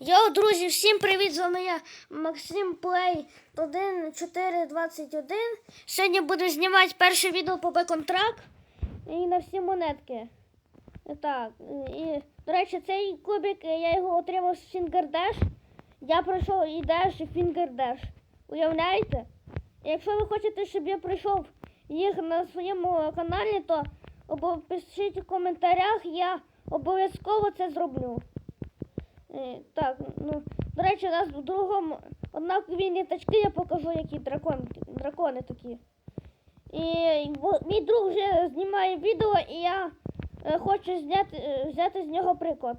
Йоу, друзі, всім привіт! З вами я Максим Плей 1421. Сьогодні буду знімати перше відео по Беконтрак і на всі монетки. Так, і, до речі, цей кубик я його отримав з Фінгердеш. Я пройшов і Деш, і Фінгердеш. Уявляєте? Якщо ви хочете, щоб я пройшов їх на своєму каналі, то пишіть в коментарях, я обов'язково це зроблю. Е, Так, ну, до речі, у нас в другому однакові ніточки, я покажу, які дракон, дракони такі. І мій друг вже знімає відео, і я е, хочу зняти, е, взяти з нього приклад.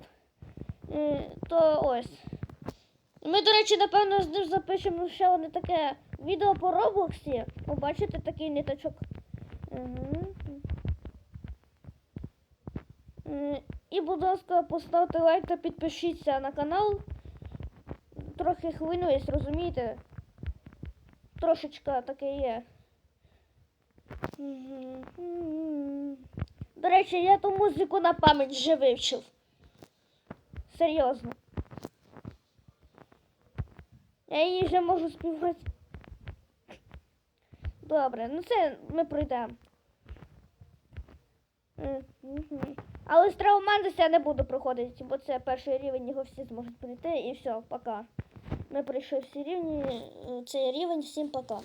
То ось. Ми, до речі, напевно, з ним запишемо ще одне таке відео по Роблоксі. Побачите такий ниточок. Угу. І, будь ласка, поставте лайк та підпишіться на канал. Трохи хвилююсь, розумієте? Трошечка таке є. До речі, я ту музику на пам'ять вже вивчив. Серйозно. Я її вже можу співати. Добре, ну це ми пройдемо. Але з Траумандуса я не буду проходити, бо це перший рівень, його всі зможуть пройти і все, пока. Ми пройшли всі рівні, е, цей рівень, всім пока.